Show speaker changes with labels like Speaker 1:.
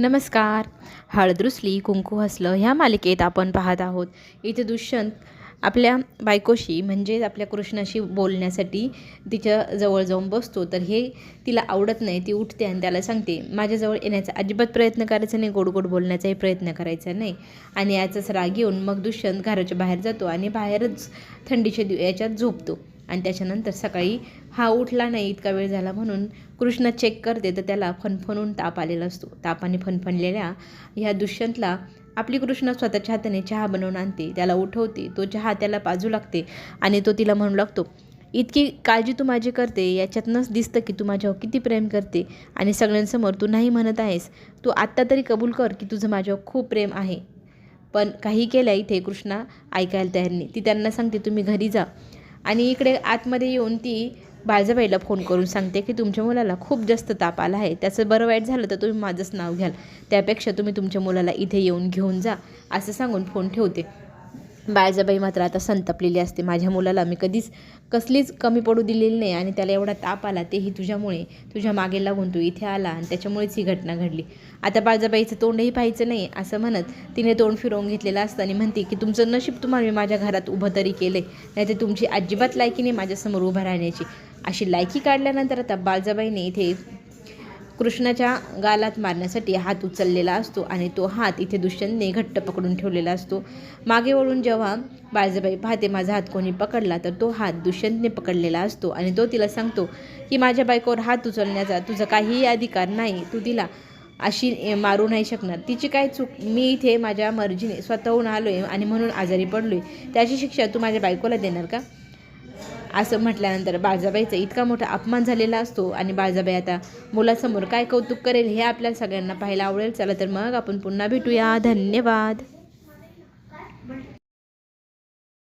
Speaker 1: नमस्कार. हळद कुंकू हसलं ह्या मालिकेत आपण पाहत आहोत. इथे दुष्यंत आपल्या बायकोशी म्हणजेच आपल्या कृष्णाशी बोलण्यासाठी तिच्या जवळ जाऊन बसतो. तर हे तिला आवडत नाही ती उठते आणि त्याला सांगते माझ्याजवळ येण्याचा अजिबात प्रयत्न करायचा नाही गोड गोड बोलण्याचाही प्रयत्न करायचा नाही. आणि याचाच राग येऊन मग दुष्यंत घराच्या बाहेर जातो आणि बाहेरच थंडीच्या दिव याच्यात झोपतो. आणि त्याच्यानंतर सकाळी हा उठला नाही इतका वेळ झाला म्हणून कृष्ण चेक करते तर त्याला फणफणून ताप आलेला असतो. तापाने फणफणलेल्या ह्या दुष्यंतला आपली कृष्ण स्वतःच्या हाताने चहा बनवून आणते त्याला उठवते तो चहा त्याला पाजू लागते आणि तो तिला म्हणू लागतो इतकी काळजी तू माझी करते याच्यातनंच दिसतं की तू माझ्यावर किती प्रेम करते आणि सगळ्यांसमोर तू नाही म्हणत आहेस. तू आत्ता तरी कबूल कर की तुझं माझ्यावर खूप प्रेम आहे. पण काही केलं इथे कृष्णा ऐकायला तयार नाही. ती त्यांना सांगते तुम्ही घरी जा. आणि इकडे आतमध्ये येऊन ती बाळजाबाईला फोन करून सांगते की तुमच्या मुलाला खूप जास्त ताप आला आहे. त्याचं बरं वाईट झालं तर तुम्ही माझंच नाव घ्याल. त्यापेक्षा तुम्ही तुमच्या मुलाला इथे येऊन घेऊन जा असं सांगून फोन ठेवते. बाळजाबाई मात्र आता संतपलेली असते. माझ्या मुलाला मी कधीच कसलीच कमी पडू दिलेली नाही आणि त्याला एवढा ताप आला तेही तुझ्यामुळे तुझ्या मागे लागून तू इथे आला आणि त्याच्यामुळेच ही घटना घडली. आता बाळजाबाईचं तोंडही पाहायचं नाही असं म्हणत तिने तोंड फिरवून घेतलेलं असतं आणि म्हणते की तुमचं नशीब तुम्हाला मी माझ्या घरात उभं तरी केलं आहे नाही तर तुमची अजिबात लायकी नाही माझ्यासमोर उभं राहण्याची. अशी लायकी काढल्यानंतर आता बाळजाबाईने इथे कृष्णाच्या गालात मारण्यासाठी हात उचललेला असतो आणि तो हात इथे दुष्यंतने घट्ट पकडून ठेवलेला असतो. मागे वळून जेव्हा बाळजाबाई पाहते माझा हात कोणी पकडला तर तो हात दुष्यंतने पकडलेला असतो आणि तो तिला सांगतो की माझ्या बायकोवर हात उचलण्याचा तुझा काहीही अधिकार नाही. तू तिला अशी मारू नाही शकणार. तिची काय चूक? मी इथे माझ्या मर्जीने स्वतःहून आलो आहे आणि म्हणून आजारी पडलो आहे त्याची शिक्षा तू माझ्या बायकोला देणार का? असं म्हटल्यानंतर बाळजाबाईचा इतका मोठा अपमान झालेला असतो आणि बाळजाबाई आता मुलासमोर काय कौतुक करेल हे आपल्या सगळ्यांना पाहायला आवडेल. चला तर मग आपण पुन्हा भेटूया. धन्यवाद.